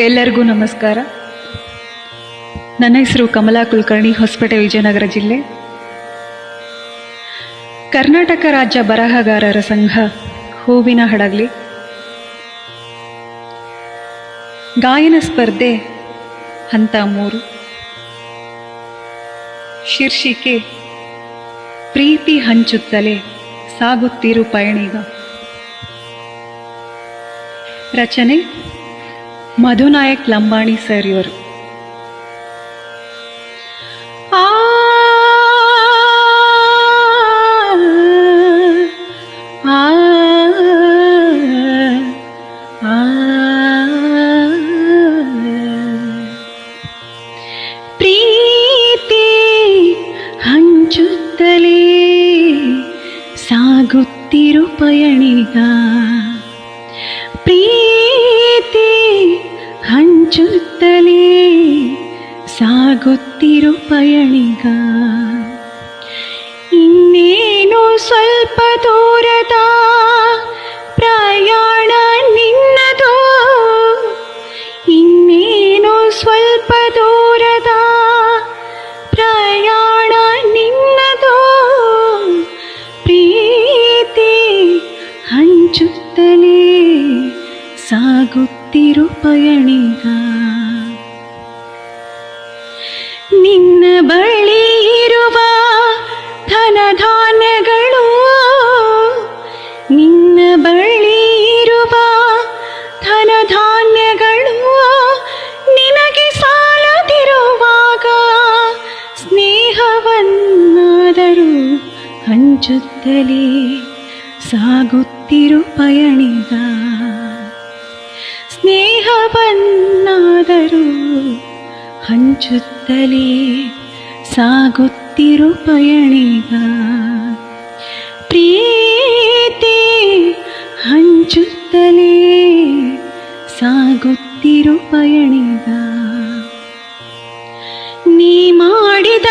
ಎಲ್ಲರಿಗೂ ನಮಸ್ಕಾರ. ನನ್ನ ಹೆಸರು ಕಮಲಾ ಕುಲಕರ್ಣಿ, ಹೊಸಪೇಟೆ ವಿಜಯನಗರ ಜಿಲ್ಲೆ. ಕರ್ನಾಟಕ ರಾಜ್ಯ ಬರಹಗಾರರ ಸಂಘ, ಹೂವಿನ ಹಡಗಲಿ. ಗಾಯನ ಸ್ಪರ್ಧೆ, ಹಂತ ಮೂರು. ಶೀರ್ಷಿಕೆ, ಪ್ರೀತಿ ಹಂಚುತ್ತಲೇ ಸಾಗುತ್ತಿರು ಪಯಣಿಗ. ರಚನೆ ಮಧುನಾಯಕ್ ಲಂಬಾಣಿ ಸರ್ ಇವರು. ಪ್ರೀತಿ ಹಂಚುತ್ತಲೇ ಸಾಗುತ್ತಿರು ಪಯಣಿಗ. ಸಾಗುತ್ತಿರು ಪಯಣಿಗ. ಇನ್ನೇನು ಸ್ವಲ್ಪ ದೂರದ ಪ್ರಯಾಣ ನಿನ್ನದು. ಇನ್ನೇನು ಸ್ವಲ್ಪ ದೂರದ ಪ್ರಯಾಣ ನಿನ್ನದು. ಪ್ರೀತಿ ಹಂಚುತ್ತಲೇ ಸಾಗುತ್ತಿರು ಪಯಣಿಗ. ನಿನ್ನ ಬಳಿ ಇರುವ ಧನಧಾನ್ಯಗಳು, ನಿನ್ನ ಬಳಿ ಇರುವ ಧನಧಾನ್ಯಗಳು, ನಿನಗೆ ಸಾಲದಿರುವಾಗ ಸ್ನೇಹವನ್ನಾದರೂ ಹಂಚುತ್ತಲೇ ಸಾಗುತ್ತಿರು ಪಯಣಿಗ. ಸ್ನೇಹವನ್ನಾದರೂ ಹಂಚುತ್ತಲೇ ಸಾಗುತ್ತಿರು ಪಯಣಿಗ. ಪ್ರೀತಿ ಹಂಚುತ್ತಲೇ ಸಾಗುತ್ತಿರು ಪಯಣಿಗ. ನೀ ಮಾಡಿದ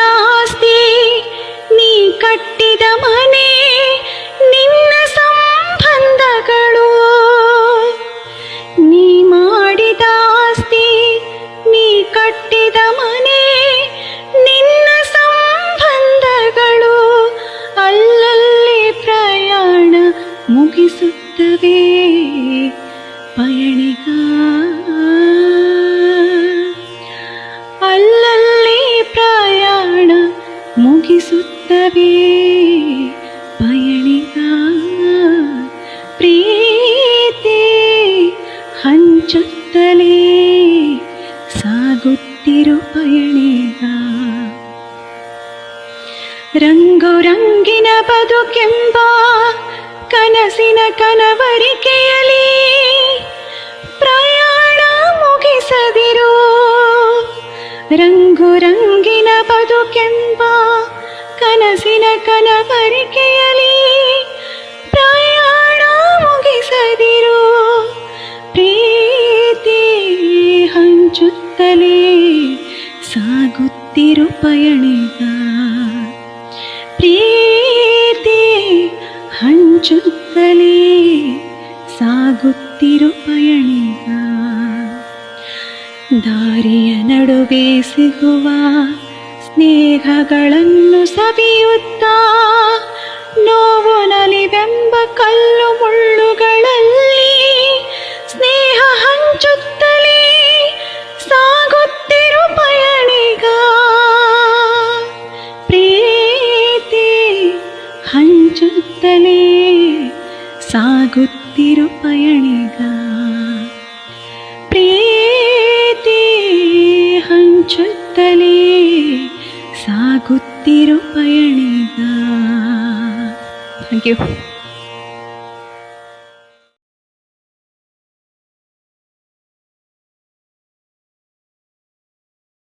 ಮುಗಿಸುತ್ತವೆ. ಪಯಣಿಗ ಪ್ರೀತಿ ಹಂಚುತ್ತಲೇ ಸಾಗುತ್ತಿರು ಪಯಣಿಗ. ರಂಗು ರಂಗಿನ ಬದುಕೆಂಬ ಕನಸಿನ ಕನವರಿಕೆಯಲಿ ರಂಗು ರಂಗಿನ ಬದುಕೆಂಬ ಕನಸಿನ ಕನವರಿಕೆಯಲಿ ಪ್ರಯಾಣ ಮುಗಿಸದಿರು. ಪ್ರೀತಿ ಹಂಚುತ್ತಲೇ ಸಾಗುತ್ತಿರು ಪಯಣಿಗ. ಪ್ರೀತಿ ಹಂಚುತ್ತಲೇ ಸಾಗುತ್ತಿರು ಪಯಣಿಗ. ದಾರಿಯ ನಡುವೆ ಸಿಗುವ ಸ್ನೇಹಗಳನ್ನು ಸವಿಯುತ್ತಾ ನೋವು ನಲಿವೆಂಬ ಕಲ್ಲು ಮುಳ್ಳುಗಳಲ್ಲಿ ಸ್ನೇಹ ಹಂಚುತ್ತಲೇ ಸಾಗುತ್ತಿರು ಪಯಣಿಗ. ಪ್ರೀತಿ ಹಂಚುತ್ತಲೇ ಸಾಗುತ್ತಿರು ಪಯಣಿಗ. ಸಾಗುತ್ತಿರು ಪಯಣಿಗ ಥ್ಯಾಂಕ್ ಯು